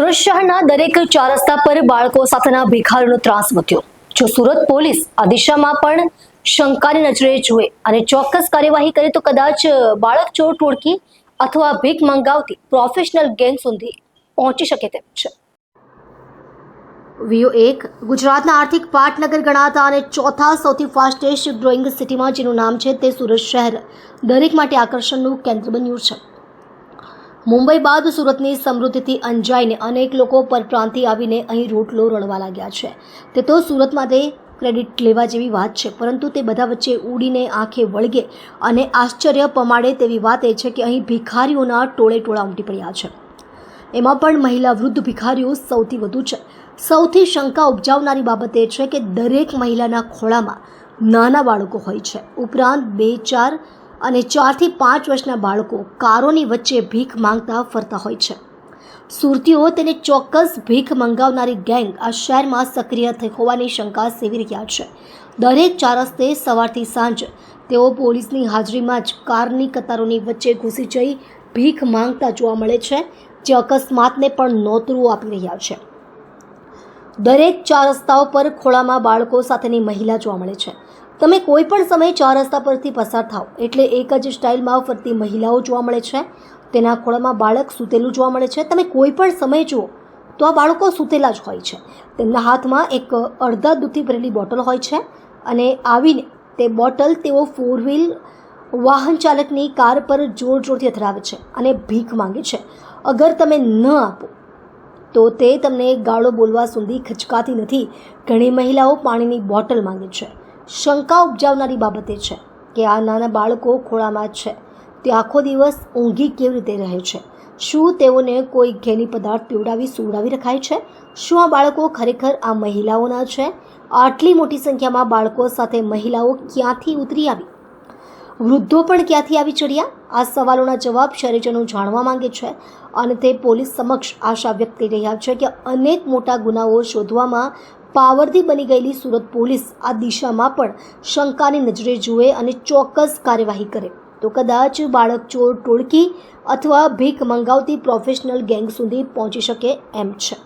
સુરત શહેરના દરેક ચાર રસ્તા પર બાળકો સાથેના ભિખારીનો ત્રાસ વધ્યો. જો સુરત પોલીસ આ દિશામાં પણ શંકાની નજરે જુએ અને ચોક્કસ કાર્યવાહી કરે તો કદાચ બાળક ચોર ટોળકી અથવા ભીખ મંગાવતી પ્રોફેશનલ ગેંગ સુધી પહોંચી શકે તેમ છે. વીઓ એક, ગુજરાતના આર્થિક પાટનગર ગણાતા અને ચોથા સૌથી ફાસ્ટેસ્ટ ગ્રોઈંગ સિટીમાં જેનું નામ છે તે સુરત શહેર. દરેક માટે આકર્ષણનું કેન્દ્ર બન્યું છે. મુંબઈ બાદ સુરતની સમૃદ્ધિથી અંજાઈને અનેક લોકો પરપ્રાંતિ આવીને અહીં રોટલો રળવા લાગ્યા છે. તે તો સુરત માટે ક્રેડિટ લેવા જેવી વાત છે, પરંતુ તે બધા વચ્ચે ઉડીને આંખે વળગે અને આશ્ચર્ય પમાડે તેવી વાત એ છે કે અહીં ભિખારીઓના ટોળે ટોળા ઉમટી પડ્યા છે. એમાં પણ મહિલા વૃદ્ધ ભિખારીઓ સૌથી વધુ છે. સૌથી શંકા ઉપજાવનારી બાબત એ છે કે દરેક મહિલાના ખોળામાં નાના બાળકો હોય છે. ઉપરાંત બે ચાર અને ચારથી પાંચ વર્ષના બાળકો કારોની વચ્ચે ભીખ માંગતા ફરતા હોય છે. સુરતીઓ તેને ચોક્કસ ભીખ મંગાવનારી ગેંગ આ શહેરમાં સક્રિય થઈ હોવાની શંકા સેવી રહ્યા છે. દરેક ચારસ્તે સવારથી સાંજ તેઓ પોલીસની હાજરીમાં જ કારની કતારોની વચ્ચે ઘૂસી જઈ ભીખ માંગતા જોવા મળે છે, જે અકસ્માતને પણ નોતરું આપી રહ્યા છે. દરેક ચાર રસ્તાઓ પર ખોળામાં બાળકો સાથેની મહિલા જોવા મળે છે. તમે કોઈ પણ સમયે ચાર રસ્તા પરથી પસાર થાઓ, એટલે એક જ સ્ટાઇલમાં ફરતી મહિલાઓ જોવા મળે છે. તેના ખોળામાં બાળક સૂતેલું જોવા મળે છે. તમે કોઈ પણ સમયે જુઓ, તો આ બાળકો સૂતેલા જ હોય છે. તેમના હાથમાં એક અડધા દૂધથી ભરેલી બોટલ હોય છે અને આવીને તે બોટલ તેઓ ફોર વ્હીલ વાહન ચાલકની કાર પર જોર જોરથી અથડાવે છે અને ભીખ માંગે છે. અગર તમે ન આપો તો તે તમને ગાળો બોલવા સુધી ખચકાતી નથી. ઘણી મહિલાઓ પાણીની બોટલ માંગે છે. શંકા ઉપજાવનારી બાબતે છે કે આ નાના બાળકો ખોળામાં છે. તે આખો દિવસ ઊંઘી કેવી રીતે રહે છે? શું તેઓને કોઈ ઘેની પદાર્થ પીવડાવી, સુવડાવી રખાય છે? શું આ બાળકો ખરેખર આ મહિલાઓના છે? આટલી મોટી સંખ્યામાં બાળકો સાથે મહિલાઓ ક્યાંથી ઉતરી આવી? વૃદ્ધો પણ ક્યાંથી આવી ચડ્યા? આ સવાલોના જવાબ શહેરીજનો જાણવા માંગે છે અને તે પોલીસ સમક્ષ આશા વ્યક્ત કરી રહ્યા છે કે અનેક મોટા ગુનાઓ શોધવામાં પાવરથી બની ગયેલી સુરત પોલીસ આ દિશામાં પણ શંકાની નજરે જુએ અને ચોક્કસ કાર્યવાહી કરે. તો કદાચ બાળક ચોર ટોળકી અથવા ભીખ મંગાવતી પ્રોફેશનલ ગેંગ સુધી પહોંચી શકે એમ છે.